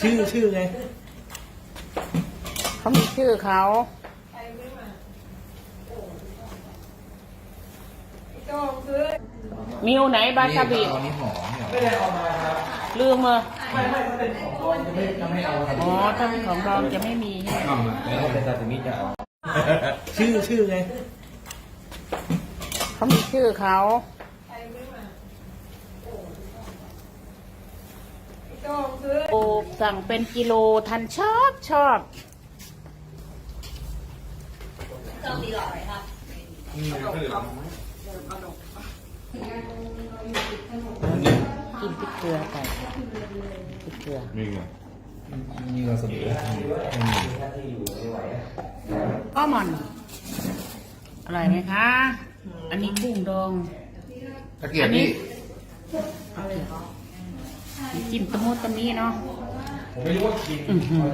ชื่อชื่อไงเขามีชื่อเขามิวไหนบาซาบิตอนนี้หอมเนี่ยไม่ได้เอามาครับลืมเออไม่ไม่ถ้าเป็นของปลอมจะไม่จะไม่เอาครับอ๋อถ้าเป็นของปลอมจะไม่มีใช่ไหมทำอะแล้วถ้าเป็นซาซิมิจะเอา ชื่อชื่อไงเขามีชื่อเขา โอ้สั่งเป็นกิโลทันชอบชอบกินพริกเกลือไปพริกเกลือมีไงมีวาซาบิไหมไม่มีก็มันอร่อยไหมคะ อันนี้กุ้งดองตะเกียบนี่ จิ้มตะมุตะมีเนาะผมไม่รู้ว่ากินอื้อหือ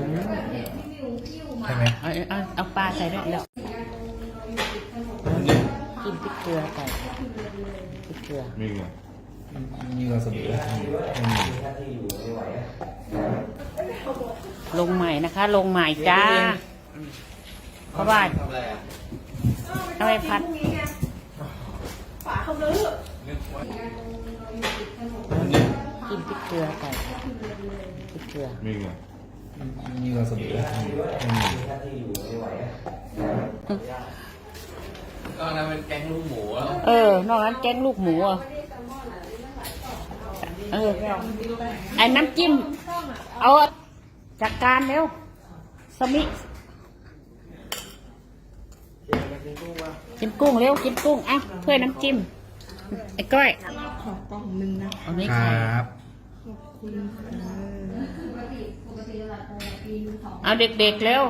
ใช่ไหมเอาเอาเอาปลาใส่ด้วยแล้วกินพริกเกลือไปพริกเกลือมีไงมีวาซาบิไหมไม่มีลงใหม่นะคะ ลงใหม่จ้า เพราะว่าเอาไปพัด กินพริกเกลือไปพริกเกลือมีไงมีวาซาบิไหมไม่มีก็นั้นเป็นแกงลูกหมูแล้วเออ นอกนั้นแกงลูกหมูอะเออไอ้น้ำจิ้ม เอาจัดการเร็ว สมิกินกุ้งเร็วกินกุ้งอะเพื่อนน้ำจิ้มไอ้ก้อยขอกล่องหนึงนะเอาไม่คใครรับขอบคุณค่ะเอาเด็กๆเร็ว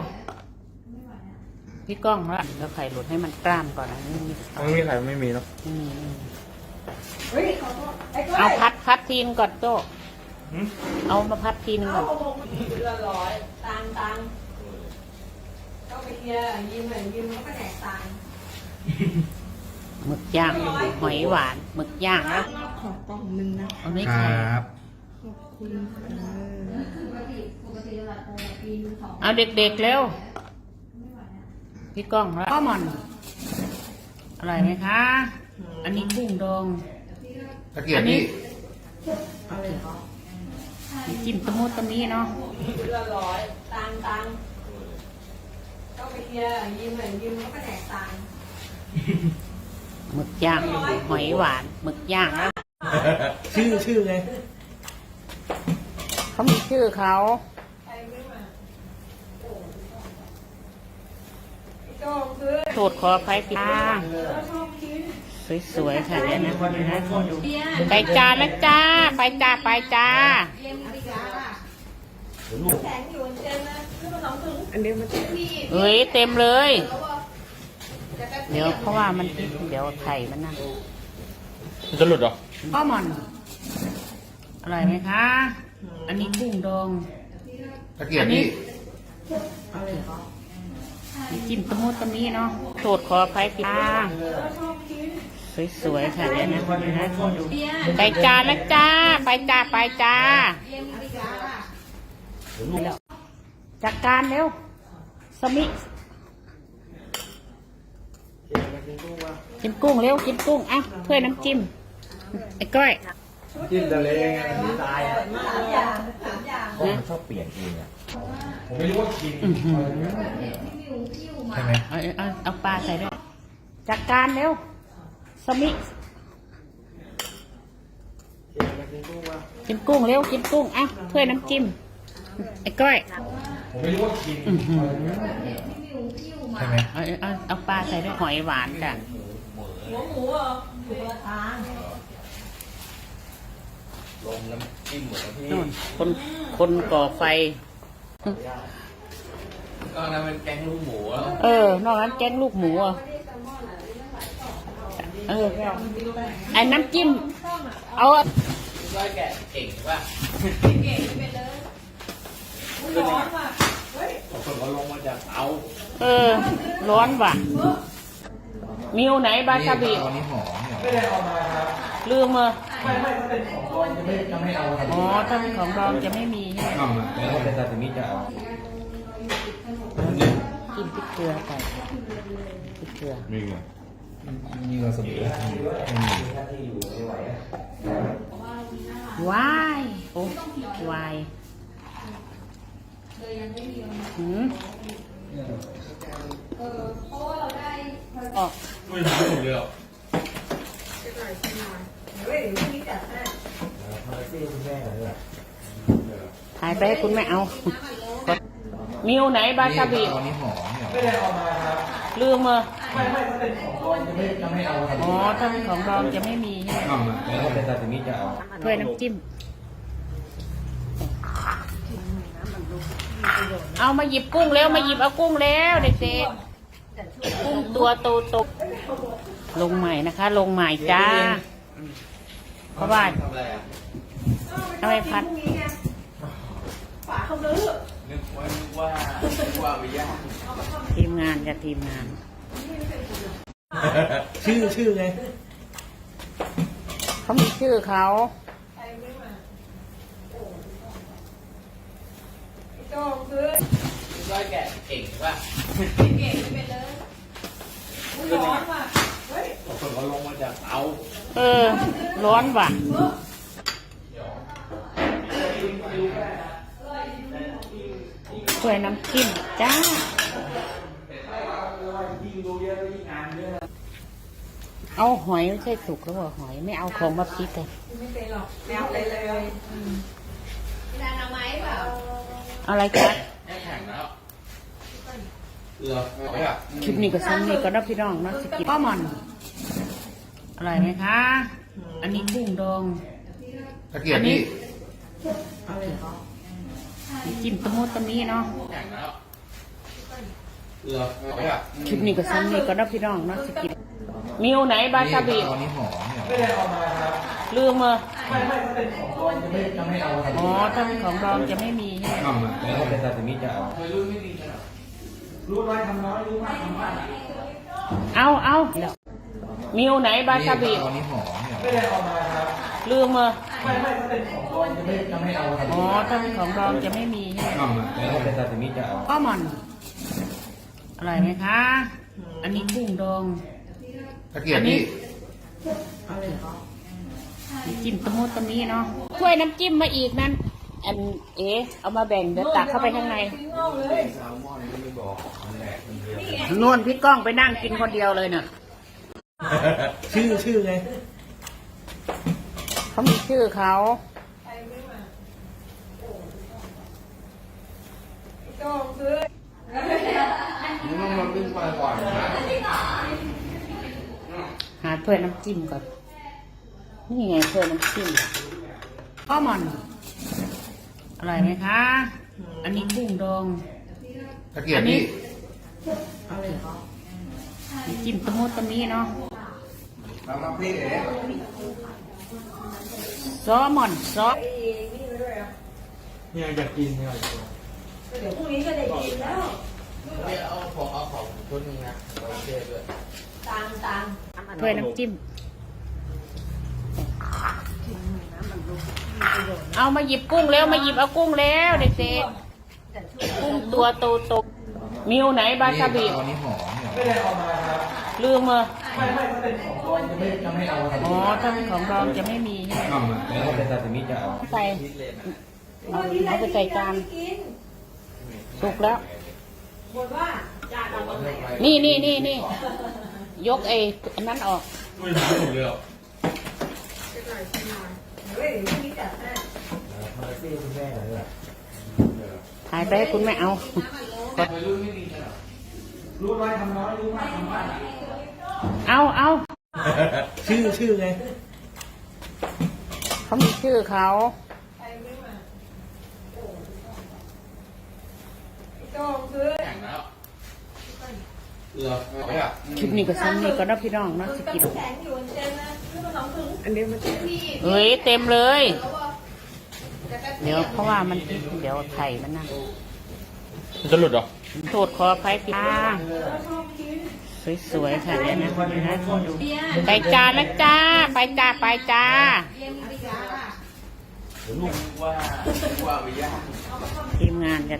พี่ก้องละแล้วไข่หลุดให้มันกล้ามก่อนนะนี่มีไม่มีใครไม่มีเนาะอืมเอาพัดพัดทีนงก่อนโตเอามาพัดทีนึงก่อนเรือร้อยตังตังก็ไปเคลียร์ยืมหน่อยยืมแล้วก็แจกตังค์หมึกย่างหอยหวานหมึกย่างแล้วขอกล่องหนึงนะเอาไม่คใครรับขอบ คุณค่ะเอาเด็กๆเร็วพี่ก้องแล้วก็มันอร่อยไหมคะ อันนี้กุ้งดองตะเกียบนี่จิ้มตะมุตะมีเนาะเรือร้อยตังตังก็ไปเคลียร์ยืมหน่อยยืมแล้วก็แจกตังค์หมึกย่างหอยหวานหมึกย่างแล้วชื่อชื่อไง เขามีชื่อเขาใครไม่มาโอ้ไอ้โจ้คือสูตรขออภัยพี่จ้าชอบกินสวยๆค่ะเนี่ยนะเนี่ยนะไปจ้าแล้วจ้า ไปจ้า ไปจ้าเย็นดีกว่าแข็งอยู่เจนนะคือมันสองถุงอันเดียวมันจะพี่เอ้ย เต็มเลยแล้วว่าจะแป๊บเดี๋ยวเพราะว่ามันเดี๋ยวไข่มันนั่นมันจะหลุดเหรอก็มันอร่อยไหมคะ อันนี้กุ้งดองตะเกียบนี่จิ้มตะมุตะมีเนาะสูตรขออภัยพี่จ้าชอบกินสวยๆค่ะเนี่ยนะเนี่ยนะไปจ้าแล้วจ้า ไปจ้า ไปจ้าเย็นดีกว่าจัดการเร็ว สมิกินกุ้งเร็ว กินกุ้งอะเพื่อนน้ำจิ้มไอ้ก้อย จิ้มทะเลไงมันตายอะสามอย่างสามอย่างผมชอบเปลี่ยนเองอะผมไม่รู้ว่ากินอื้อหือใช่ไหมเอาเอาเอาปลาใส่ด้วยจัดการเร็วสมิกินกุ้งเร็วกินกุ้งอะเพื่อนน้ำจิ้มไอ้ก้อยผมไม่รู้ว่ากินอื้อหือใช่ไหมเอาเอาเอาปลาใส่ด้วยหอยหวานจ้ะหัวหมูเหรอถูกละทาง ลงน้ำจิ้มหมดแล้วพี่นู่นคนคนก่อไฟ ก็นั้นเป็นแกงลูกหมูแล้วเออ นอกนั้นแกงลูกหมูอะเออไอ้น้ำจิ้ม เอาร้อยแกะเก่งป่ะเก่งไปเลยร้อนว่ะเฮ้ยคนก็ลงมาจากเตาเออ ร้อนว่ะ มิวไหนบาซาบิตอนนี้หอมเนี่ยไม่ได้เอามาครับลืมเออ ไม่ไม่ถ้าเป็นของปลอมจะไม่จะไม่เอาครับอ๋อถ้าเป็นของเราจะไม่มีใช่ไหมอ้าแล้วเป็นซาซิมิจะเอากินพริกเกลือไปพริกเกลือมีไงมีวาซาบิไม่มีวายโอ้วายหืมออกไม่รู้เรื่อง เฮ้ยพรุ่งนี้จัดให้ถ่ายไปให้คุณแม่เอา มิวไหนบาซาบิตอนนี้หอมเนี่ยลืมเออจะไม่เอาครับอ๋อถ้าเป็นของดองจะไม่มีใช่ไหมอ้าแล้วเป็นซาซิมิจะเอาถ้วยน้ำจิ้ม เอามาหยิบกุ้งแล้วมาหยิบเอากุ้งแล้วเด็กๆกุ้งตัวโตโตๆลงใหม่นะคะ ลงใหม่จ้า เพราะว่า ทำอะไรอะทำไมพัดพรุ่งนี้ไงฝาเขาลื้อนึกว่านึกว่านึกว่าไปย่างทีมงานจะทีมงาน ชื่อชื่อไงเขามีชื่อเขาใครไม่มาโอ้ไอ้โจ้ซื้อนึกว่าแกะเก่งป่ะเก่งไปเลยอุ๊ยร้อนว่ะ เฮ้ยคนเขาลงมาจากเตาเออ ร้อนว่ะ ถ้วยน้ำจิ้มจ้า เอาหอยไม่ใช่สุกแล้วเหรอหอยไม่เอาของมาพริกเลยไม่เป็นหรอกแนวไปเลยพี่นานเอาไหมเปล่าเอาอะไรจ๊ะแค่แข็งแล้วเหรอเอาอะคลิปนี้ก็ซ้ำนี่ก็นับพี่น้องเนาะสกิปป้ามันอ ร่อยไหมคะ อันนี้กุ้งดอง ตะเกียบนี่น้ำจิ้มตะมุตะมีเนาะแข็งแล้วเหรอเอาอะคลิปนี้ก็ซ้ำนี่ก็นับพี่น้องเนาะสกิปมิวไหนบาซาบิตอนนี้หอมเนี่ยลืมเออจะไม่เอาครับอ๋อถ้าเป็นของดองจะไม่มีใช่ไหมอ้าวแล้วเป็นซาซิมิจะเอาเคยรู้ไม่ดีใช่ไหมเอาเอา มิวไหนบาซาบิตอนนี้หอมเนี่ยลืมเออจะไม่เอาครับอ๋อถ้าเป็นของดองจะไม่มีใช่ไหมอ้าวแล้วเป็นซาซิมิจะเอาป้ามันอร่อยไหมคะ อันนี้กุ้งดองตะเกียบนี่น้ำจิ้มตะมุตะมีเนาะถ้วยน้ำจิ้มมาอีกนั่นอันเอ๋เอามาแบ่งเดี๋ยวตักเข้าไปข้างในทิ้งงอกเลยแซลมอนนี่ไม่บอกมันแหลกมันเดียวนี่ไงนวลพี่ก้องไปนั่งกินคนเดียวเลยเน่ะ ชื่อชื่อไงเขามีชื่อเขาใครไม่มาโอ้ไอ้โจ้ซื้อมึงต้องมาปิ้งปลาก่อนนะหาถ้วยน้ำจิ้มก่อน นี่ไงถ้วยน้ำจิ้มป้ามันอร่อยไหมคะ อันนี้กุ้งดอง ตะเกียบนี่น้ำจิ้มตะมุตะมีเนาะ ตามน้ำพริกเอ๋ซอมอนซอสไอ้นี่มาด้วยอะเนี่ยอยากกินเนี่ยเดี๋ยวพรุ่งนี้ก็ได้กินแล้วไม่เอาของเอาของชุดนึงนะเราเชื่อด้วยตังตังถ้วยน้ำจิ้ม เอามาหยิบกุ้งแล้วมาหยิบเอากุ้งแล้วเด็กๆกุ้งตัวโตโตๆมิวไหนบาซาบิตอน นี้หอมเนี่ยลืมเออจะไม่เอาครับอ๋อถ้าเป็นของดองจะไม่มีใช่ไหมอ้าแล้วเป็นซาซิมิจะเอาใส่เลยนะเอาไปใส่จานสุกแล้วบนว่าจานเอาตรงไหนนี่นี่นี่นี่ยกไอ้นั้นออกไม่รู้เรื่องเฮ้ยพรุ่งนี้จัดให้ถ่ายไปให้คุณแม่เอาเคยรู้ม่ดีใช่ไหม เอาเอาชื่อชื่อไงเขามีชื่อเขาใครไม่มาโอ้ไอ้โจ้ซื้อแข็งแล้วเหรอเอาอะคลิปนี้ก็ซ้ำนี่ก็นับพี่น้องเนาะสกิลแข็งอยู่เจนนะซื้อมาสองถุงอันนี้มันจะพี่เฮ้ยเต็มเลยแล้วว่าจะแป๊บเดี๋ยวเพราะว่ามันเดี๋ยวไข่มันนั่นมันจะหลุดเหรอโทษขออภัยพี่อ่า สวยๆค่ะเนี่ยนะนะไปจ้านะจ้า ไปจ้าไปจ้าเรียนมีปยาเดี๋ยวลูกว่าว่าไปย่างทีมงานจะ